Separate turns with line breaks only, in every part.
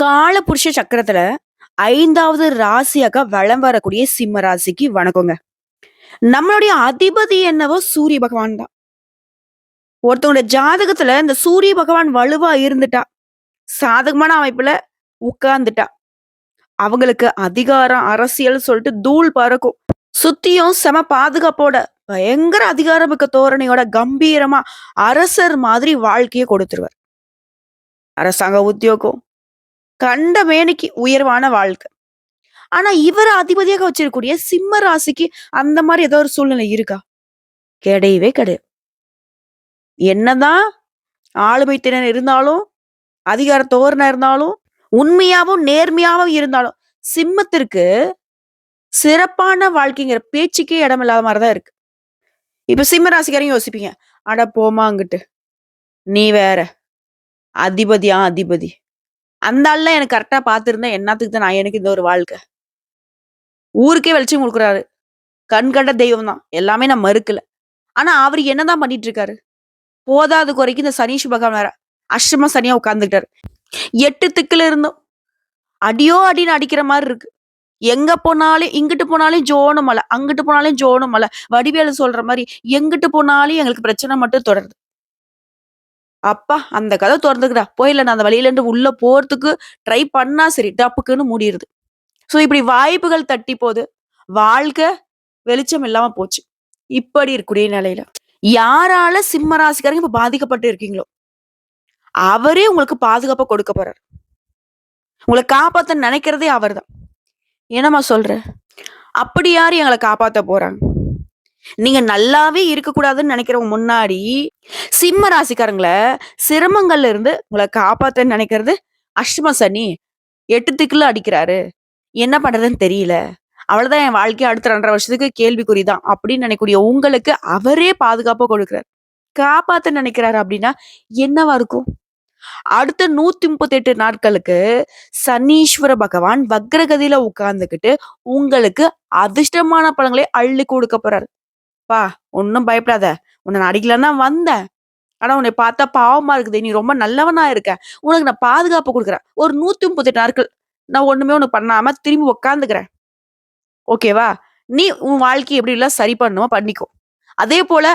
காலபுருஷ சக்கரத்துல ஐந்தாவது ராசியாக வலம் வரக்கூடிய சிம்ம ராசிக்கு வணக்கங்க. நம்மளுடைய அதிபதி என்னவோ சூரிய பகவான் தான். ஒருத்தவங்களுடைய ஜாதகத்துல இந்த சூரிய பகவான் வலுவா இருந்துட்டா, சாதகமான அமைப்புல உட்கார்ந்துட்டா, அவங்களுக்கு அதிகாரம், அரசியல் சொல்லிட்டு தூள் பறக்கும். சுத்தியும் செம பாதுகாப்போட, பயங்கர அதிகாரமிக்க தோரணையோட கம்பீரமா அரசர் மாதிரி வாழ்க்கையை கொடுத்துருவார். அரசாங்க உத்தியோகம், கண்ட மேனிக்கு உயர்வான வாழ்க்கை. ஆனா இவர் அதிபதியாக வச்சிருக்கூடிய சிம்ம ராசிக்கு அந்த மாதிரி ஏதோ ஒரு சூழ்நிலை இருக்கா? கிடையவே கிடையாது. என்னதான் ஆளுமை திறன் இருந்தாலும், அதிகார தோரணை இருந்தாலும், உண்மையாவும், நேர்மையாவும் இருந்தாலும், சிம்மத்திற்கு சிறப்பான வாழ்க்கைங்கிற பேச்சுக்கே இடமில்லாத இல்லாத தான் இருக்கு. இப்ப சிம்ம ராசிக்காரையும் யோசிப்பீங்க. அட போமாங்கிட்டு நீ வேற. அதிபதியா அதிபதி. அந்த ஆள்லாம் எனக்கு கரெக்ட்டா பார்த்திருந்தா என்னாத்துக்கு தான் நான் எனக்கு இந்த ஒரு வாழ்க்கை. ஊருக்கே வெளிச்சம் கொடுக்குறாரு கண் கண்ட தெய்வம் தான். எல்லாமே நான் மறுக்கல. ஆனா அவர் என்னதான் பண்ணிட்டு இருக்காரு? போதாது குறைக்கு இந்த சனீஷ் பகவான் வேற. அஷ்டம சனியா உட்கார்ந்துக்கிட்டாரு. 8 திக்குல இருந்தும் அடியோ அடின்னு அடிக்கிற மாதிரி இருக்கு. எங்க போனாலும் இங்கிட்டு போனாலும் ஜோனு மலை அங்கிட்டு போனாலும் ஜோனு மலை வடிவேலு சொல்ற மாதிரி எங்கிட்டு போனாலும் எங்களுக்கு பிரச்சனை மட்டும் தொடருது. அப்பா! அந்த கதை தொறந்துக்குடா. போயிடலாம் நான் அந்த வழியிலேருந்து உள்ள போறதுக்கு ட்ரை பண்ணா சரி, டப்புக்குன்னு முடியுது ஸோ இப்படி வாய்ப்புகள் தட்டி போது. வாழ்க்கை வெளிச்சம் இல்லாம போச்சு. இப்படி இருக்கக்கூடிய நிலையில. யாரால சிம்ம ராசிக்காரங்க இப்ப பாதிக்கப்பட்டு இருக்கீங்களோ, அவரே உங்களுக்கு பாதுகாப்பா கொடுக்க போறாரு. உங்களை காப்பாத்த நினைக்கிறதே அவர் தான் என்னம்மா சொல்ற? அப்படி யார் எங்களை காப்பாத்த போறாங்க? நீங்க நல்லாவே இருக்கக்கூடாதுன்னு நினைக்கிறவங்க முன்னாடி, சிம்ம ராசிக்காரங்கள சிரமங்கள்ல இருந்து உங்களை காப்பாத்த நினைக்கிறது அஷ்டம சனி. எட்டு திக்குல அடிக்கிறாரு. என்ன பண்றதுன்னு தெரியல. அவ்வளவுதான் என் வாழ்க்கையை அடுத்த 2 1/2 வருஷத்துக்கு கேள்விக்குறிதான் அப்படின்னு நினைக்கக்கூடிய உங்களுக்கு அவரே பாதுகாப்பா கொடுக்குறாரு காப்பாத்த நினைக்கிறாரு அப்படின்னா என்னவா இருக்கும்? அடுத்த 138 நாட்களுக்கு சனீஸ்வர பகவான் வக்ரகதியில உட்கார்ந்துகிட்டு உங்களுக்கு அதிர்ஷ்டமான பழங்களை அள்ளி கொடுக்க போறாரு. பா ஒன்றும் பயப்படாத. உன்னை நான் அடிக்கலான்னு வந்தேன். ஆனா உன்னை பார்த்தா பாவமா இருக்குது. நீ ரொம்ப நல்லவனா இருக்க. உனக்கு நான் பாதுகாப்பு கொடுக்குறேன் ஒரு 138 நாட்கள் நான் ஒண்ணுமே ஒண்ணு பண்ணாம திரும்பி உக்காந்துக்கிறேன் ஓகேவா? நீ உன் வாழ்க்கையை எப்படி எல்லாம் சரி பண்ணணுமோ பண்ணிக்கோ. அதே போல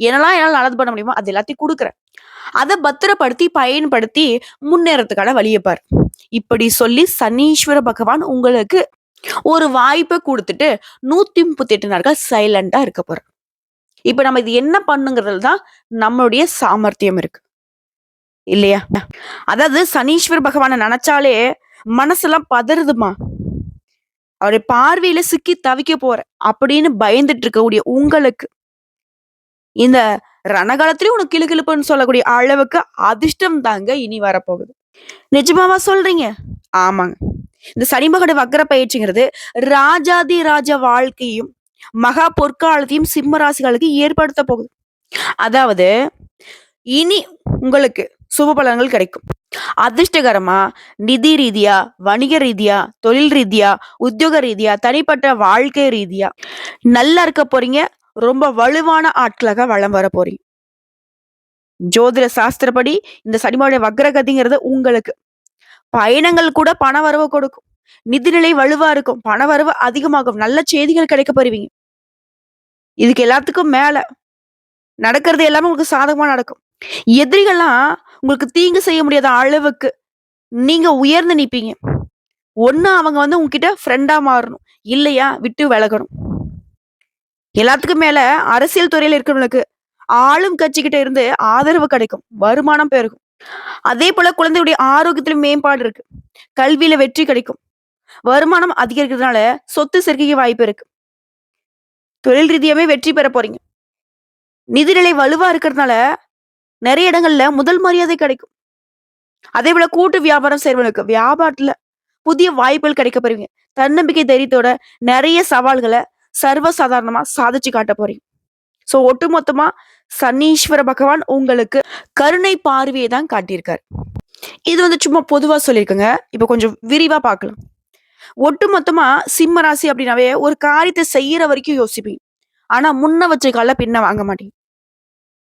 என்னலாம் என்னால் நல்லது பண்ண முடியுமோ அது எல்லாத்தையும் கொடுக்குறேன் அதை பத்திரப்படுத்தி, பயன்படுத்தி முன்னேறதுக்கான வழியப்பார் இப்படி சொல்லி சனீஸ்வர பகவான் உங்களுக்கு ஒரு வாய்ப்பை கொடுத்துட்டு நூத்தி முப்பத்தி எட்டு நாட்கள் சைலண்டா இருக்க போறேன் இப்ப நம்ம இது என்ன பண்ணுங்கிறதுல தான் நம்மளுடைய சாமர்த்தியம் இருக்கு. இல்லையா? அதாவது சனீஸ்வர் பகவானை நினைச்சாலே மனசெல்லாம் பதறுதும்மா. அவருடைய பார்வையில சிக்கி தவிக்க போற அப்படின்னு பயந்துட்டு இருக்கக்கூடிய உங்களுக்கு, இந்த ரணகாலத்திலயும் உனக்கு கிளுகிளுப்புன்னு சொல்லக்கூடிய அளவுக்கு அதிர்ஷ்டம் தாங்க இனி வரப்போகுது. நிஜமாவா சொல்றீங்க? ஆமாங்க. இந்த சனி மகட பயிற்சிங்கிறது ராஜாதி ராஜ வாழ்க்கையும், மகா பொற்காலத்தையும் சிம்ம ராசிகளுக்கு ஏற்படுத்த போகுது. அதாவது இனி உங்களுக்கு சுப பலன்கள் கிடைக்கும். அதிர்ஷ்டகரமா நிதி ரீதியா, வணிக ரீதியா, தொழில் ரீதியா, உத்தியோக ரீதியா, தனிப்பட்ட வாழ்க்கை ரீதியா நல்லா இருக்க போறீங்க. ரொம்ப வலுவான ஆட்களாக வலம் வர போறீங்க. ஜோதிட சாஸ்திரப்படி இந்த சனிமாவுடைய வக்ரகதிங்கிறது உங்களுக்கு பயணங்கள் கூட பண வரவு கொடுக்கும். நிதிநிலை வலுவா இருக்கும். பண வரவு அதிகமாகும். நல்ல செய்திகள் கிடைக்க பெறுவீங்க. இதுக்கு எல்லாத்துக்கும் மேல நடக்கிறது எல்லாமே உங்களுக்கு சாதகமா நடக்கும். எதிரிகள்லாம் உங்களுக்கு தீங்கு செய்ய முடியாத அளவுக்கு நீங்க உயர்ந்து நிப்பீங்க. ஒண்ணு அவங்க வந்து உங்ககிட்ட ஃப்ரெண்டா மாறணும். இல்லையா விட்டு விலகணும். எல்லாத்துக்கும் மேல அரசியல் துறையில இருக்கிறவங்களுக்கு ஆளும் கட்சிக்கிட்ட இருந்து ஆதரவு கிடைக்கும். வருமானம் பெருகும். அதே போல குழந்தையுடைய ஆரோக்கியத்திலும் மேம்பாடு இருக்கு. கல்வியில வெற்றி கிடைக்கும். வருமானம் அதிகரிக்கிறதுனால சொத்து சேர்க்கைக்கு வாய்ப்பு இருக்கு. தொழில் ரீதியாவே வெற்றி பெற போறீங்க. நிதிநிலை வலுவா இருக்கிறதுனால நிறைய இடங்கள்ல முதல் மரியாதை கிடைக்கும். அதே போல கூட்டு வியாபாரம் செய்வனுக்கு வியாபாரத்துல புதிய வாய்ப்புகள் கிடைக்க போறீங்க தன்னம்பிக்கை தைரியத்தோட நிறைய சவால்களை சர்வ சாதாரணமா சாதிச்சு காட்ட போறீங்க. ஸோ ஒட்டுமொத்தமா சனீஸ்வர பகவான் உங்களுக்கு கருணை பார்வையை தான் காட்டியிருக்காரு. இது வந்து சும்மா பொதுவா சொல்லியிருக்கங்க இப்ப கொஞ்சம் விரிவா பார்க்கலாம். ஒட்டுமொத்தமா சிம்ம ராசி அப்படின்னாவே ஒரு காரியத்தை செய்யற வரைக்கும் யோசிப்பீங்க. ஆனா முன்ன வச்ச கால பின்ன வாங்க மாட்டீங்க.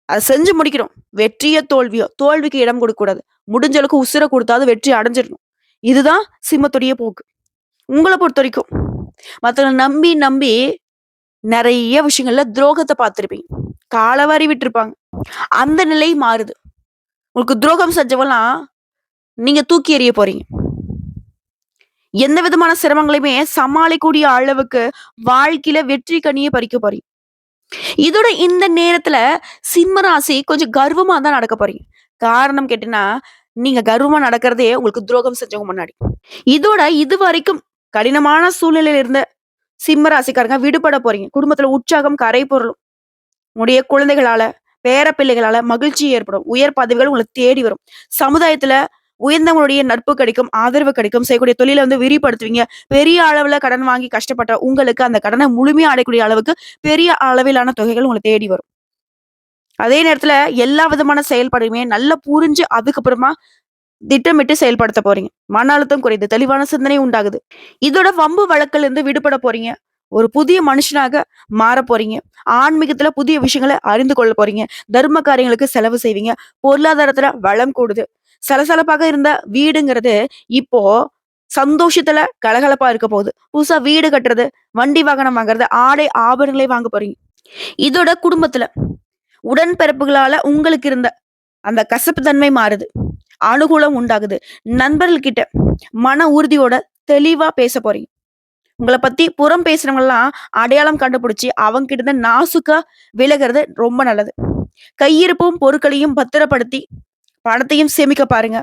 அதை செஞ்சு முடிக்கணும். வெற்றியோ, தோல்வியோ, தோல்விக்கு இடம் கொடுக்கக்கூடாது. முடிஞ்ச அளவுக்கு உசுரை கொடுத்தாது வெற்றி அடைஞ்சிடணும் இதுதான் சிம்மத்துடைய போக்கு. உங்களை பொறுத்த வரைக்கும் மற்றவங்களை நம்பி, நம்பி நிறைய விஷயங்கள்ல துரோகத்தை பார்த்துருப்பீங்க காலவாரி விட்டுருப்பாங்க. அந்த நிலை மாறுது. உங்களுக்கு துரோகம் செஞ்சவெல்லாம் நீங்க தூக்கி எறிய போறீங்க. எந்த விதமான சிரமங்களையுமே சமாளிக்கக்கூடிய அளவுக்கு வாழ்க்கையில வெற்றி கனியை பறிக்க போறீங்க. இதோட இந்த நேரத்துல சிம்மராசி கொஞ்சம் கர்வமா தான் நடக்க போறீங்க. காரணம் கேட்டீங்கன்னா, நீங்க கர்வமா நடக்கிறதே உங்களுக்கு துரோகம் செஞ்சவங்க முன்னாடி. இதோட இது வரைக்கும் கடினமான சூழ்நிலையில இருந்த சிம்ம ராசிக்காரங்க விடுபட போறீங்க. குடும்பத்துல உற்சாகம் கரை பொருளும் உங்களுடைய குழந்தைகளால, பேர பிள்ளைகளால மகிழ்ச்சி ஏற்படும். உயர் பதவிகள் உங்களை தேடி வரும். சமுதாயத்துல உயர்ந்தவங்களுடைய நட்பு கிடைக்கும், ஆதரவு கிடைக்கும். செய்யக்கூடிய தொழிலை வந்து விரிப்படுத்துவீங்க பெரிய அளவுல கடன் வாங்கி கஷ்டப்பட்ட உங்களுக்கு அந்த கடனை முழுமையா அடையக்கூடிய அளவுக்கு பெரிய அளவிலான தொகைகள் உங்களை தேடி வரும். அதே நேரத்துல எல்லா விதமான செயல்பாடுமே நல்லா புரிஞ்சு அதுக்கப்புறமா திட்டமிட்டு செயல்படுத்த போறீங்க. மன அழுத்தம் குறையுது. தெளிவான சிந்தனை உண்டாகுது. இதோட வம்பு வழக்கில் இருந்து விடுபட போறீங்க. ஒரு புதிய மனுஷனாக மாற போறீங்க. ஆன்மீகத்துல புதிய விஷயங்களை அறிந்து கொள்ள போறீங்க. தர்ம காரியங்களுக்கு செலவு செய்வீங்க. பொருளாதாரத்துல வளம் கூடுது. சலசலப்பாக இருந்த வீடுங்கிறது இப்போ சந்தோஷத்துல கலகலப்பா இருக்க போகுது. புதுசா வீடு கட்டுறது, வண்டி வாகனம் வாங்குறது, ஆடை ஆபரணங்களை வாங்க போறீங்க. இதோட குடும்பத்துல உடன்பிறப்புகளால உங்களுக்கு இருந்த அந்த கசப்பு தன்மை மாறுது. அனுகூலம் உண்டாகுது. நண்பர்கள் கிட்ட மன உறுதியோட தெளிவா பேசப் போறீங்க. உங்களை பத்தி புறம் பேசுறவங்கலாம் அடையாளம் கண்டுபிடிச்சு அவங்க கிட்ட இருந்து விலகிறது ரொம்ப நல்லது. கையிருப்பும் பொருட்களையும் பத்திரப்படுத்தி பணத்தையும் சேமிக்க பாருங்க.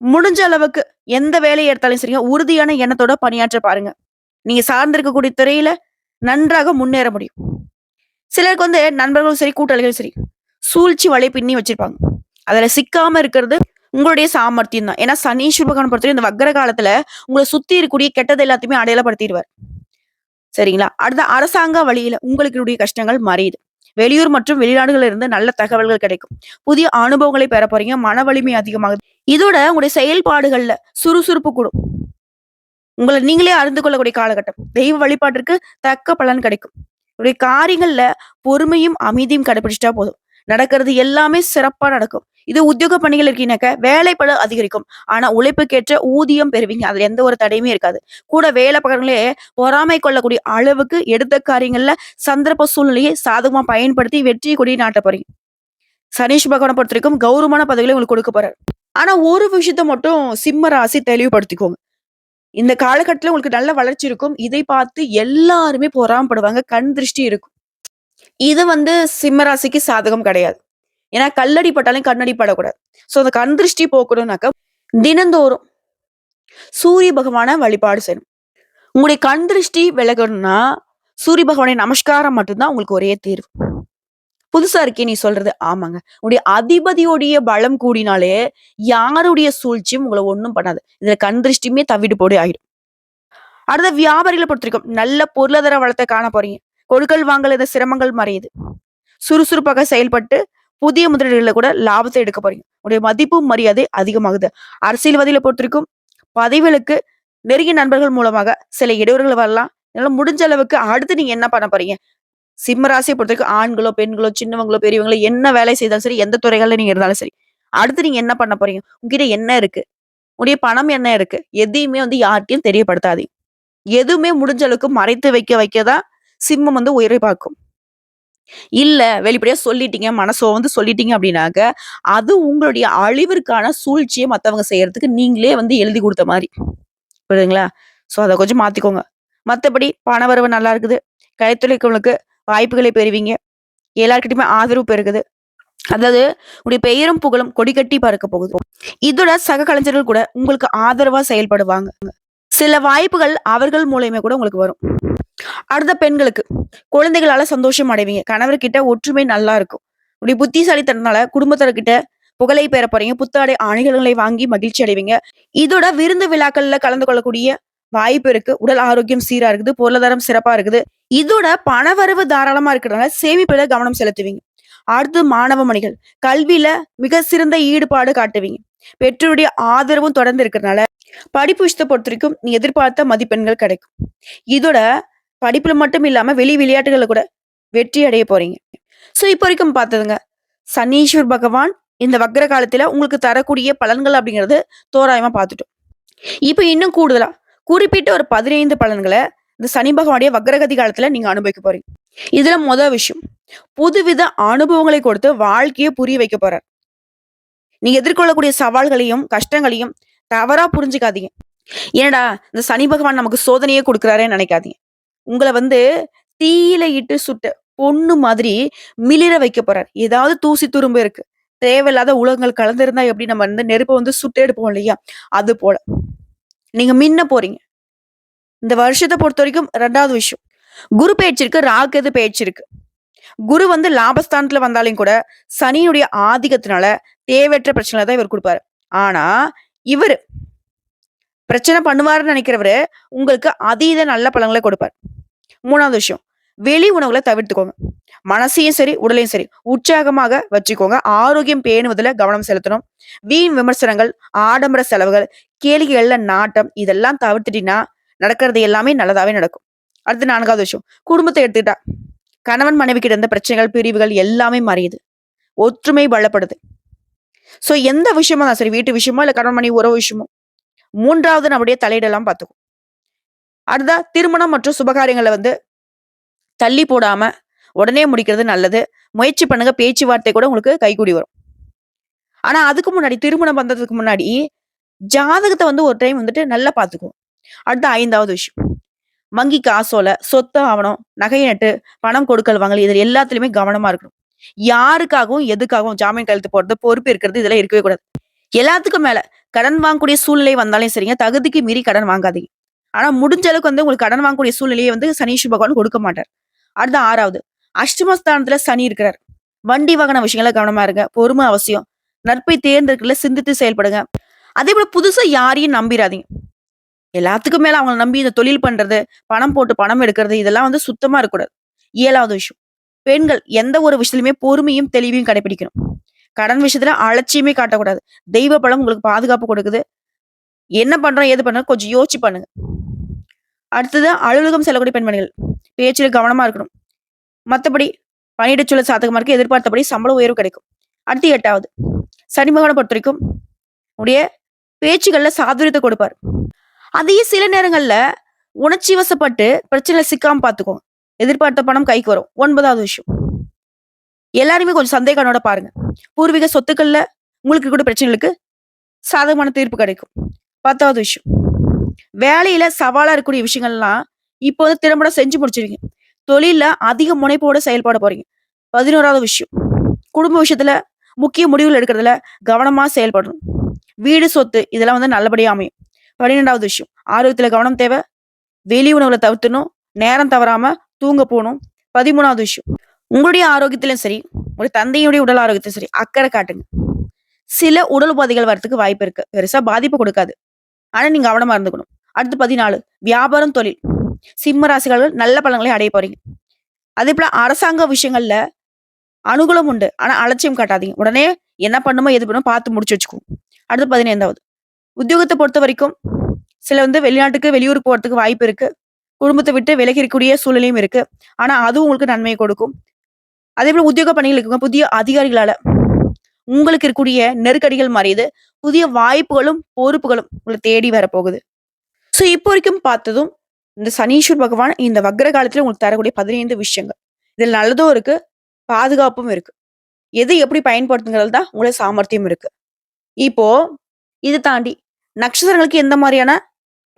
முடிஞ்ச அளவுக்கு எந்த வேலையை எடுத்தாலும் சரிங்க, உறுதியான எண்ணத்தோட பணியாற்ற பாருங்க. நீங்க சார்ந்திருக்கக்கூடிய துறையில நன்றாக முன்னேற முடியும். சிலருக்கு வந்து நண்பர்களும் சரி, கூட்டாளிகளும் சரி, சூழ்ச்சி வலை பின்னி வச்சிருப்பாங்க. அதுல சிக்காம இருக்கிறது உங்களுடைய சாமர்த்தியம் தான். ஏன்னா சனி சுபகான பொறுத்தவரை இந்த வக்கர காலத்துல உங்களை சுத்தி இருக்கக்கூடிய கெட்டது எல்லாத்தையுமே அடையாளப்படுத்திடுவார் சரிங்களா? அடுத்த அரசாங்க வழியில உங்களுக்கு கஷ்டங்கள் மறையுது. வெளியூர் மற்றும் வெளிநாடுகளில் இருந்து நல்ல தகவல்கள் கிடைக்கும். புதிய அனுபவங்களை பெற போறீங்க. மன வலிமை அதிகமாகுது. இதோட உங்களுடைய செயல்பாடுகள்ல சுறுசுறுப்பு கூடும். உங்களை நீங்களே அறிந்து கொள்ளக்கூடிய காலகட்டம். தெய்வ வழிபாட்டிற்கு தக்க பலன் கிடைக்கும். உங்களுடைய காரியங்கள்ல பொறுமையும், அமைதியும் கடைபிடிச்சிட்டா போதும். நடக்கிறது எல்லாமே சிறப்பா நடக்கும். இது உத்தியோக பணிகள் இருக்கீங்கனாக்க வேலைப்பளு அதிகரிக்கும். ஆனா உழைப்புக்கேற்ற ஊதியம் பெறுவீங்க. அதுல எந்த ஒரு தடையுமே இருக்காது. கூட வேலை பார்க்கறவங்களே பொறாமை கொள்ளக்கூடிய அளவுக்கு எடுத்த காரியங்கள்ல சந்தர்ப்ப சூழ்நிலையை சாதகமா பயன்படுத்தி வெற்றி கொடி நாட்டப் போறீங்க. சனீஷ் பகவான பொறுத்தவரைக்கும் கௌரவமான பதவிகளை உங்களுக்கு கொடுக்க போறார். ஆனா ஒரு விஷயத்த மட்டும் சிம்ம ராசி தெளிவுபடுத்திக்கோங்க. இந்த காலகட்டத்துல உங்களுக்கு நல்ல வளர்ச்சி இருக்கும். இதை பார்த்து எல்லாருமே பொறாமப்படுவாங்க. கண் திருஷ்டி இருக்கும். இது வந்து சிம்மராசிக்கு சாதகம் கிடையாது. ஏன்னா கல்லடி பட்டாலும் கண்ணடி படக்கூடாது. சோ அந்த கண் திருஷ்டி போக்கணும்னாக்க தினந்தோறும் சூரிய பகவான வழிபாடு செய்யணும். உங்களுடைய கண் திருஷ்டி விலகணும்னா சூரிய பகவானை நமஸ்காரம் மட்டும்தான் உங்களுக்கு ஒரே தீர்வு. புதுசா இருக்கே நீ சொல்றது. ஆமாங்க. உங்களுடைய அதிபதியோடைய பலம் கூடினாலே யாருடைய சூழ்ச்சியும் உங்களை ஒன்றும் பண்ணாது. இதுல கண் திருஷ்டியுமே தவிடு போடு ஆயிடும். அடுத்த வியாபாரிகள பொறுத்தவரைக்கும் நல்ல பொருளாதார வளத்தை காண போறீங்க. கொடுக்கல் வாங்கல் இந்த சிரமங்கள் மறையுது. சுறுசுறுப்பாக செயல்பட்டு புதிய முதலீடுகளில் கூட லாபத்தை எடுக்க போறீங்க. உங்களுடைய மதிப்பு, மரியாதை அதிகமாகுது. அரசியல்வாதிகள பொறுத்தவரைக்கும் பதவிகளுக்கு நெருங்கிய நண்பர்கள் மூலமாக சில இடையூறுகள் வரலாம். அதனால முடிஞ்ச அளவுக்கு அடுத்து நீங்க என்ன பண்ண போறீங்க? சிம்ம ராசியை பொறுத்தவரைக்கும் ஆண்களோ, பெண்களோ, சின்னவங்களோ, பெரியவங்களோ என்ன வேலை செய்தாலும் சரி, எந்த துறைகள்ல நீங்க இருந்தாலும் சரி. அடுத்து நீங்க என்ன பண்ண போறீங்க? உங்ககிட்ட என்ன இருக்கு? உங்களுடைய பணம் என்ன இருக்கு? எதையுமே வந்து யார்ட்டையும் தெரியப்படுத்தாதீங்க. எதுவுமே முடிஞ்ச அளவுக்கு மறைத்து வைக்க வைக்க தான் சிம்மம் வந்து உயிரை பார்க்கும். இல்ல வெளிப்படையா சொல்லிட்டீங்க, மனசோ வந்து சொல்லிட்டீங்க அப்படின்னாக்க, அது உங்களுடைய அழிவிற்கான சூழ்ச்சியை மத்தவங்க செய்யறதுக்கு நீங்களே வந்து எழுதி கொடுத்த மாதிரி புரியுதுங்களா? சோ அதை கொஞ்சம் மாத்திக்கோங்க. மத்தபடி பணவரவு நல்லா இருக்குது. கைத்துளைக்கவங்களுக்கு வாய்ப்புகளை பெறுவீங்க. எல்லாருக்கிட்டையுமே ஆதரவு பெருகுது. அதாவது உங்களுடைய பெயரும் புகழும் கொடிகட்டி பறக்க போகுது. இதோட சக கலைஞர்கள் கூட உங்களுக்கு ஆதரவா செயல்படுவாங்க. சில வாய்ப்புகள் அவர்கள் மூலயமே கூட உங்களுக்கு வரும். அடுத்த பெண்களுக்கு குழந்தைகளால சந்தோஷம் அடைவீங்க. கணவர்கிட்ட ஒற்றுமை நல்லா இருக்கும். உங்களுடைய புத்திசாலித்தனால குடும்பத்தர்கிட்ட புகழை பெற போறீங்க. புத்தாடை அணிகலன்களை வாங்கி மகிழ்ச்சி அடைவீங்க. இதோட விருந்து விழாக்கள்ல கலந்து கொள்ளக்கூடிய வாய்ப்பு இருக்கு. உடல் ஆரோக்கியம் சீரா இருக்குது. பொருளாதாரம் சிறப்பா இருக்குது. இதோட பணவரவு தாராளமா இருக்கிறதுனால சேமிப்புல கவனம் செலுத்துவீங்க. அடுத்து மாணவ மணிகள் கல்வியில மிக சிறந்த ஈடுபாடு காட்டுவீங்க. பெற்றோருடைய ஆதரவும் தொடர்ந்து இருக்கிறதுனால படிப்பு பொறுத்த வரைக்கும் நீ எதிர்பார்த்த மதிப்பெண்கள் கிடைக்கும். இதோட படிப்புல மட்டும் இல்லாம வெளி விளையாட்டுகள்ல கூட வெற்றி அடைய போறீங்க. சோ இப்போ வரைக்கும் பார்த்ததுங்க. சனீஸ்வர் பகவான் இந்த வக்ர காலத்துல உங்களுக்கு தரக்கூடிய பலன்கள் அப்படிங்கிறது தோராயமா பார்த்துட்டோம். இப்ப இன்னும் கூடுதலா குறிப்பிட்ட ஒரு பதினைந்து பலன்களை இந்த சனி பகவானுடைய வக்ரகதி காலத்துல நீங்க அனுபவிக்க போறீங்க. இதுல முதல் விஷயம். புதுவித அனுபவங்களை கொடுத்து வாழ்க்கையை புரிய வைக்க போறார். நீங்க எதிர்கொள்ளக்கூடிய சவால்களையும், கஷ்டங்களையும் தவறா புரிஞ்சுக்காதீங்க. ஏடா இந்த சனி பகவான் நமக்கு சோதனையே கொடுக்குறாரே நினைக்காதீங்க உங்கள வந்து தீயில இட்டு சுட்ட பொண்ணு மாதிரி மிளிர வைக்க போறார். ஏதாவது தூசி துரும்பு இருக்கு. தேவையில்லாத உலகங்கள் கலந்திருந்தா எப்படி நம்ம வந்து நெருப்பை வந்து சுட்டு எடுப்போம் இல்லையா? அது போல. நீங்க மின்ன போறீங்க. இந்த வருஷத்தை பொறுத்த வரைக்கும் ரெண்டாவது விஷயம். குரு பேச்சு இருக்கு, ராகு கேது இருக்கு. குரு வந்து லாபஸ்தானத்துல வந்தாலும் கூட, சனியுடைய ஆதிக்கத்தினால தேவையற்ற பிரச்சனை தான் இவர் கொடுப்பாரு ஆனா, இவர் பிரச்சனை பண்ணுவாருன்னு நினைக்கிறவரு உங்களுக்கு அதீத நல்ல பழங்களை கொடுப்பார். மூணாவது விஷயம். வெளி உணவுகளை தவிர்த்துக்கோங்க. மனசையும் சரி, உடலையும் சரி உற்சாகமாக வச்சுக்கோங்க. ஆரோக்கியம் பேணுவதில் கவனம் செலுத்தணும். வீண் விமர்சனங்கள், ஆடம்பர செலவுகள், கேளிக்கைகள்ல நாட்டம் இதெல்லாம் தவிர்த்துட்டீங்கன்னா, நடக்கிறது எல்லாமே நல்லதாவே நடக்கும். அடுத்து நான்காவது விஷயம். குடும்பத்தை எடுத்துக்கிட்டா, கணவன் மனைவி கிட்ட இருந்த பிரச்சனைகள், பிரிவுகள் எல்லாமே மறையுது. ஒற்றுமை பலப்படுது. ஸோ எந்த விஷயமா தான் சரி, வீட்டு விஷயமோ, இல்லை கணவன் மனைவி உறவு விஷயமோ, மூன்றாவது நம்முடைய தலையிடலாம் பார்த்துக்கும். அடுத்தா திருமணம் மற்றும் சுபகாரியங்களை வந்து தள்ளி போடாம, உடனே முடிக்கிறது நல்லது. முயற்சி பண்ணுங்க. பேச்சுவார்த்தை கூட உங்களுக்கு கைகூடி வரும். ஆனா, அதுக்கு முன்னாடி திருமணம் பண்றதுக்கு முன்னாடி, ஜாதகத்தை வந்து ஒரு டைம் வந்துட்டு நல்லா பார்த்துக்குவோம். அடுத்து 5வது விஷயம். வங்கி காசோல, சொத்து ஆவணம், நகை நட்டு, பணம் கொடுக்கல் வாங்கல் இதில் எல்லாத்துலயுமே கவனமா இருக்கணும். யாருக்காகவும், எதுக்காகவும் ஜாமீன் கையெழுத்து போடுறது, பொறுப்பு இருக்கிறது இதெல்லாம் இருக்கவே கூடாது. எல்லாத்துக்கும் மேல கடன் வாங்கக்கூடிய சூழ்நிலை வந்தாலும் சரிங்க, தகுதிக்கு மீறி கடன் வாங்காதீங்க. ஆனா, முடிஞ்ச அளவுக்கு வந்து உங்களுக்கு கடன் வாங்கக்கூடிய சூழ்நிலையை வந்து சனீஸ்வர் பகவான் கொடுக்க மாட்டார். அடுத்த ஆறாவது அஷ்டமஸ்தானத்துல சனி இருக்கிறார். வண்டி வாகன விஷயங்களை கவனமா இருங்க. பொறுமை அவசியம். நட்பை தேர்ந்தெடுக்கல சிந்தித்து செயல்படுங்க. அதே போல புதுசா யாரையும் நம்பிராதீங்க. எல்லாத்துக்கும் மேல அவங்கள நம்பி இந்த தொழில் பண்றது, பணம் போட்டு பணம் எடுக்கிறது இதெல்லாம் வந்து சுத்தமா இருக்கக்கூடாது. ஏழாவது விஷயம். பெண்கள் எந்த ஒரு விஷயத்துலயுமே பொறுமையும், தெளிவையும் கடைபிடிக்கணும். கடன் விஷயத்துல அலட்சியமே காட்டக்கூடாது. தெய்வ பலம் உங்களுக்கு பாதுகாப்பு கொடுக்குது. என்ன பண்றோம், ஏது பண்றோம் கொஞ்சம் யோசிச்சு பண்ணுங்க. அடுத்தது அலுவலகம் செல்லக்கூடிய பெண்மணிகள். பேச்சில் கவனமா இருக்கணும். மற்றபடி பணியிடச் சூழல் சாதகமா எதிர்பார்த்தபடி சம்பள உயர்வு கிடைக்கும். அடுத்து 8வது. சனி பகவான பொறுத்தவரைக்கும் உடைய பேச்சுகள்ல சாதுரியத்தை கொடுப்பார். அதையே சில நேரங்கள்ல உணர்ச்சி வசப்பட்டு பிரச்சனை சிக்காம பார்த்துக்கோங்க. எதிர்பார்த்த பணம் கைக்கு வரும். ஒன்பதாவது விஷயம். எல்லாருமே கொஞ்சம் சந்தேக கண்ணோட பாருங்க. பூர்வீக சொத்துக்கள்ல உங்களுக்கு கூட பிரச்சனைகளுக்கு சாதகமான தீர்ப்பு கிடைக்கும். 10வது விஷயம். வேலையில சவாலா இருக்கக்கூடிய விஷயங்கள்லாம் இப்போ வந்து திறம்பட செஞ்சு முடிச்சிருங்க தொழில அதிக முனைப்போட செயல்பட போறீங்க. 11வது விஷயம். குடும்ப விஷயத்துல முக்கிய முடிவுகள் எடுக்கிறதுல கவனமா செயல்படணும். வீடு, சொத்து இதெல்லாம் வந்து நல்லபடியா அமையும். 12வது விஷயம். ஆரோக்கியத்துல கவனம் தேவை. வெளி உணவுல தவிர்த்தணும் நேரம் தவறாம தூங்க போகணும் பதிமூணாவது விஷயம். உங்களுடைய ஆரோக்கியத்திலும் சரி, ஒரு தந்தையுடைய உடல் ஆரோக்கியத்திலும் சரி அக்கறை காட்டுங்க. சில உடல் உபாதைகள் வரத்துக்கு வாய்ப்பு இருக்கு. பெருசா பாதிப்பு கொடுக்காது. ஆனா, நீங்க கவனமா இருந்துக்கணும். அடுத்து 14 வியாபாரம், தொழில். சிம்ம ராசிகள் நல்ல பலன்களை அடைய போறீங்க. அதேபோல அரசாங்க விஷயங்கள்ல அனுகூலம் உண்டு. ஆனா, அலட்சியம் காட்டாதீங்க. உடனே என்ன பண்ணுமோ, எது பண்ணுமோ பார்த்து முடிச்சு வச்சுக்குவோம். அடுத்து பதினேழாவது உத்தியோகத்தை பொறுத்த வரைக்கும் சில வந்து வெளிநாட்டுக்கு, வெளியூருக்கு போறதுக்கு வாய்ப்பு இருக்கு. குடும்பத்தை விட்டு விலகி இருக்கக்கூடிய சூழ்நிலையும் இருக்கு. ஆனா, அதுவும் உங்களுக்கு நன்மையை கொடுக்கும். அதே போல உத்தியோக பணிகளுக்கு புதிய அதிகாரிகளால உங்களுக்கு இருக்கக்கூடிய நெருக்கடிகள் மாறியது புதிய வாய்ப்புகளும், பொறுப்புகளும் உங்களை தேடி வரப்போகுது. ஸோ இப்போ வரைக்கும் பார்த்ததும் இந்த சனீஸ்வர் பகவான் இந்த வக்ர காலத்துல உங்களுக்கு தரக்கூடிய 15 விஷயங்கள். இதில் நல்லதும் இருக்கு, பாதுகாப்பும் இருக்கு. எது எப்படி பயன்படுத்துங்கிறது தான் உங்களோட சாமர்த்தியம் இருக்கு. இப்போ இது தாண்டி நட்சத்திரங்களுக்கு எந்த மாதிரியான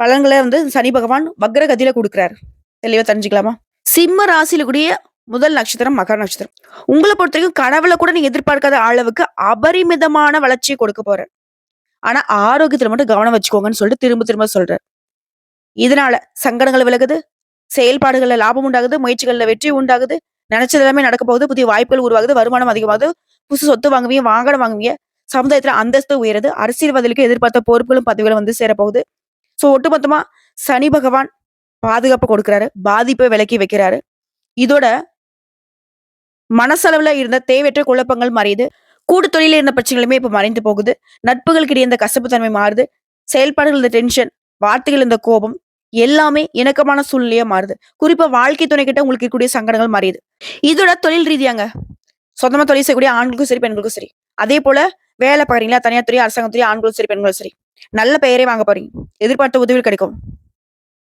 பலன்களை வந்து சனி பகவான் வக்ர கதியில குடுக்குறாரு? தெளிவா தெரிஞ்சுக்கலாமா? சிம்ம ராசியில கூடிய முதல் நட்சத்திரம் மகர நட்சத்திரம். உங்களை பொறுத்த வரைக்கும் கனவுல கூட நீங்க எதிர்பார்க்காத அளவுக்கு அபரிமிதமான வளர்ச்சியை கொடுக்க போற ஆனா, ஆரோக்கியத்துல மட்டும் கவனம் வச்சுக்கோங்கன்னு சொல்லிட்டு திரும்ப திரும்ப சொல்றேன் இதனால சங்கடங்கள் விலகுது. செயல்பாடுகள்ல லாபம் உண்டாகுது. முயற்சிகள்ல வெற்றி உண்டாகுது. நினைச்சது எல்லாமே நடக்க போகுது. புதிய வாய்ப்புகள் உருவாகுது. வருமானம் அதிகமாகுது. புதுசு சொத்து வாங்குவீங்க, வாகனம் வாங்குவீங்க. சமுதாயத்துல அந்தஸ்து உயருது. அரசியல்வாதிகளுக்கு எதிர்பார்த்த பொறுப்புகளும், பதவிகளும் வந்து சேரப்போகுது. ஸோ ஒட்டுமொத்தமா சனி பகவான் பாதுகாப்பு கொடுக்குறாரு. பாதிப்பை விலக்கி வைக்கிறாரு. இதோட மனசளவுல இருந்த தேவையற்ற குழப்பங்கள் மறையுது. கூட்டு தொழில்ல இருந்த பிரச்சனைகளுமே இப்ப மறைந்து போகுது. நட்புகளுக்கு இடையே இந்த கசப்பு தன்மை மாறுது. செயல்பாடுகள் இந்த டென்ஷன், வார்த்தைகள் இந்த கோபம் எல்லாமே இணக்கமான சூழ்நிலையா மாறுது. குறிப்பா வாழ்க்கை துணை கிட்ட உங்களுக்கு இருக்கக்கூடிய சங்கடங்கள் மாறியுது இதோட தொழில் ரீதியாங்க. சொந்தமா தொழில் செய்யக்கூடிய ஆண்களுக்கும் சரி, பெண்களுக்கும் சரி. அதே போல வேலை பாக்குறீங்களா தனியார் துறை, அரசாங்க துறை ஆண்களும் சரி, பெண்களும் சரி. நல்ல பெயரே வாங்க போறீங்க. எதிர்பார்த்த உதவி கிடைக்கும்.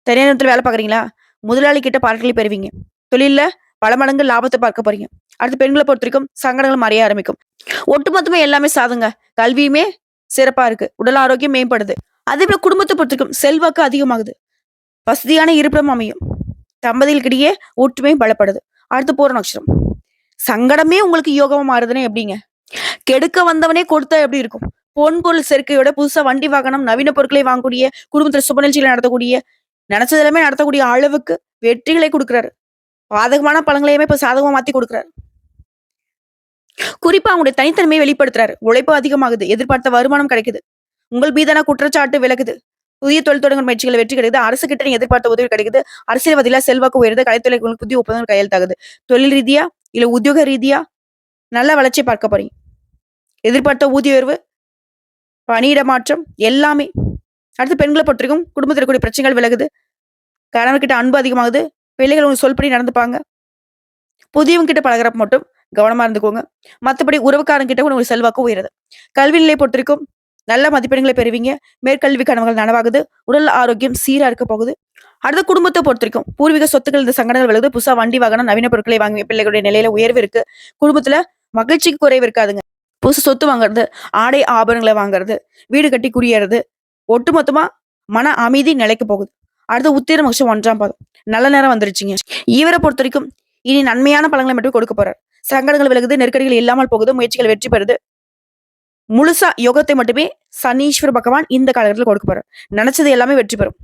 தனியார் நிறுவனத்துல வேலை பாக்குறீங்களா முதலாளி கிட்ட பாராட்டுகளை பெறுவீங்க. தொழில பல மடங்கு லாபத்தை பார்க்க போறீங்க. அடுத்து பெண்களை பொறுத்த வரைக்கும் சங்கடங்கள் மறைய ஆரம்பிக்கும். ஒட்டுமொத்தமா எல்லாமே சாதுங்க. கல்வியுமே சிறப்பா இருக்கு. உடல் ஆரோக்கியம் மேம்படுது. அதே போல குடும்பத்தை பொறுத்திருக்கும் செல்வாக்கு அதிகமாகுது. வசதியான இருப்பிடம் அமையும். தம்பதிகளுக்கிடையே ஒற்றுமை பலப்படுது. அடுத்து போற நட்சத்திரம். சங்கடமே உங்களுக்கு யோகமா மாறுதுன்னு எப்படிங்க? கெடுக்க வந்தவனே கொடுத்தா எப்படி இருக்கும்? பொன் பொருள் சேர்க்கையோட புதுசா வண்டி வாகனம் நவீன பொருட்களை வாங்கக்கூடிய குடும்பத்துல சுப நிகழ்ச்சிகளை நடத்தக்கூடிய நினைச்சது எல்லாமே நடத்தக்கூடிய அளவுக்கு வெற்றிகளை கொடுக்குறாரு. பாதகமான பழங்களையுமே இப்ப சாதகமா மாத்தி கொடுக்குறாரு. குறிப்பா அவங்களுடைய தனித்தன்மையை வெளிப்படுத்துறாரு. உழைப்பு அதிகமாகுது. எதிர்பார்த்த வருமானம் கிடைக்குது. உங்கள் மீதான குற்றச்சாட்டு விலகுது. புதிய தொழில் தொடங்கும் முயற்சிகள் வெற்றி கிடைக்குது. அரசு கிட்ட நீங்க எதிர்பார்த்த உதவி கிடைக்குது. அரசியல்வாதியில செல்வாக்கு உயருது கலைத்துறை புதிய ஒப்பந்தங்கள் கையெழுத்தாகுது தொழில் ரீதியா இல்ல உத்தியோக ரீதியா நல்ல வளர்ச்சியை பார்க்க போறீங்க. எதிர்பார்த்த ஊதிய உயர்வு பணியிட மாற்றம் எல்லாமே அடுத்து பெண்களை பொறுத்திருக்கும் குடும்பத்தில் இருக்கக்கூடிய பிரச்சனைகள் விலகுது. கணவர்கிட்ட அன்பு அதிகமாகுது. பிள்ளைகள் உங்க சொல்படி நடந்துப்பாங்க. புதியவங்க கிட்ட பழகிறப்ப மட்டும் கவனமா இருந்துக்கோங்க. மற்றபடி உறவுக்காரங்க கிட்ட உங்களுக்கு செல்வாக்கு உயருது. கல்வி நிலையை பொறுத்திருக்கும் நல்ல மதிப்பெண்களை பெறுவீங்க. மேற்கல்வி கனவுகள் நனவாகுது. உடல் ஆரோக்கியம் சீராக இருக்க போகுது. அடுத்த குடும்பத்தை பொறுத்திருக்கும். பூர்வீக சொத்துக்கள் இந்த சங்கடங்கள் விலகுது. புதுசாக வண்டி வாகனம் நவீன பொருட்களை வாங்கி பிள்ளைகளுடைய நிலையில உயர்வு இருக்கு. குடும்பத்துல மகிழ்ச்சிக்கு குறைவு இருக்காதுங்க. புதுசு சொத்து வாங்குறது ஆடை ஆபரணங்களை வாங்குறது வீடு கட்டி குடியேறது ஒட்டுமொத்தமா மன அமைதி நிலைக்கு போகுது. அடுத்து உத்திர மகிழ்ச்சி ஒன்றாம் பாதம். நல்ல நேரம் வந்துருச்சுங்க. இவரை பொறுத்த வரைக்கும் இனி நன்மையான பழங்களை மட்டும் கொடுக்க போறார். சங்கடங்கள் விலகுது நெருக்கடிகள் இல்லாமல் போகுது முயற்சிகள் வெற்றி பெறுது. முழுசா யோகத்தை மட்டுமே சனீஸ்வர பகவான் இந்த காலகட்டத்தில் கொடுக்க போறார். நினைச்சது எல்லாமே வெற்றி பெறும்.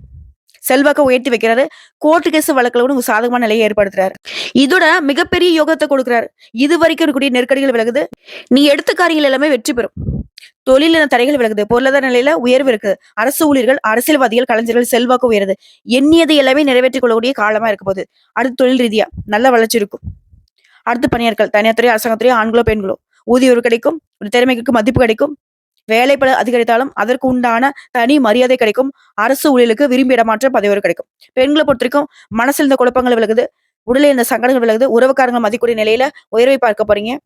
செல்வாக்க உயர்த்தி வைக்கிறாரு. கோர்ட்டு கேஸ் வழக்கில் கூட உங்க சாதகமான நிலையை ஏற்படுத்துறாரு. இதோட மிகப்பெரிய யோகத்தை கொடுக்குறாரு. இது வரைக்கும் இருக்கக்கூடிய நெருக்கடிகள் விலகுது. நீ எடுத்த காரியங்கள் எல்லாமே வெற்றி பெறும். தொழில தடைகள் விலகுது. பொருளாதார நிலையில உயர்வு இருக்குது அரசு ஊழியர்கள் அரசியல்வாதிகள் கலைஞர்கள் செல்வாக்கு உயருது. எண்ணியதை எல்லாமே நிறைவேற்றிக் கொள்ளக்கூடிய காலமா இருக்க போகுது. அடுத்து தொழில் ரீதியா நல்ல வளர்ச்சி இருக்கும். அடுத்து பணியாட்கள் தனியார் துறை அரசாங்கத்துறை ஆண்களோ பெண்களோ. ஊதியம் கிடைக்கும் ஒரு திறமைக்கு மதிப்பு கிடைக்கும் வேலைப்பள அதிகரித்தாலும் அதற்கு உண்டான தனி மரியாதை கிடைக்கும் அரசு ஊழியலுக்கு விரும்பி இடமாற்றம் பதவி கிடைக்கும். பெண்களை பொறுத்த வரைக்கும் மனசில் இந்த குழப்பங்கள் விலகுது உடலில் இந்த சங்கடங்கள் விலகுது உறவுக்காரங்கள் மதிக்கூடிய நிலையில உயர்வை பார்க்க போறீங்க.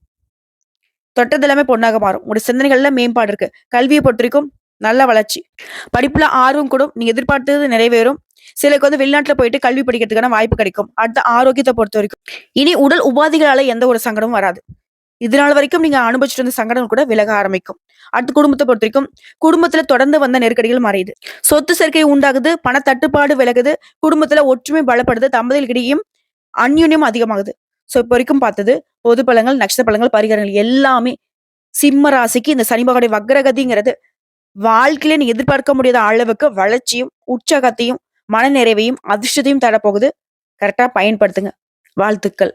தொட்டது எல்லாமே பொண்ணாக மாறும். உங்களுடைய சிந்தனைகள்ல மேம்பாடு இருக்கு. கல்வியை பொறுத்த வரைக்கும் நல்ல வளர்ச்சி. படிப்புல ஆர்வம் கூடும் நீங்க எதிர்பார்த்தது நிறைவேறும். சிலருக்கு வந்து வெளிநாட்டுல போயிட்டு கல்வி படிக்கிறதுக்கான வாய்ப்பு கிடைக்கும். அடுத்த ஆரோக்கியத்தை பொறுத்த வரைக்கும் இனி உடல் உபாதிகளால எந்த ஒரு சங்கடமும் வராது. இதனால வரைக்கும் நீங்க அனுபவிச்சுட்டு இருந்த சங்கடம் கூட விலக ஆரம்பிக்கும். அடுத்து குடும்பத்தை பொறுத்த வரைக்கும் குடும்பத்துல தொடர்ந்து வந்த நெருக்கடிகள் மறையுது சொத்து சேர்க்கை உண்டாகுது பண தட்டுப்பாடு விலகுது குடும்பத்துல ஒற்றுமை பலப்படுது தம்பதிகளுக்கிடையும் அந்யுன்யம் அதிகமாகுது. சோ இப்போ வரைக்கும் பார்த்தது பொது பழங்கள் நட்சத்திர பழங்கள் பரிகாரங்கள் எல்லாமே சிம்ம ராசிக்கு இந்த சனி பகவானுடைய வக்ரகதிங்கிறது. வாழ்க்கையில நீ எதிர்பார்க்க முடியாத அளவுக்கு வளர்ச்சியும் உற்சாகத்தையும் மன நிறைவையும் அதிர்ஷ்டத்தையும் தரப்போகுது. கரெக்டா பயன்படுத்துங்க. வாழ்த்துக்கள்.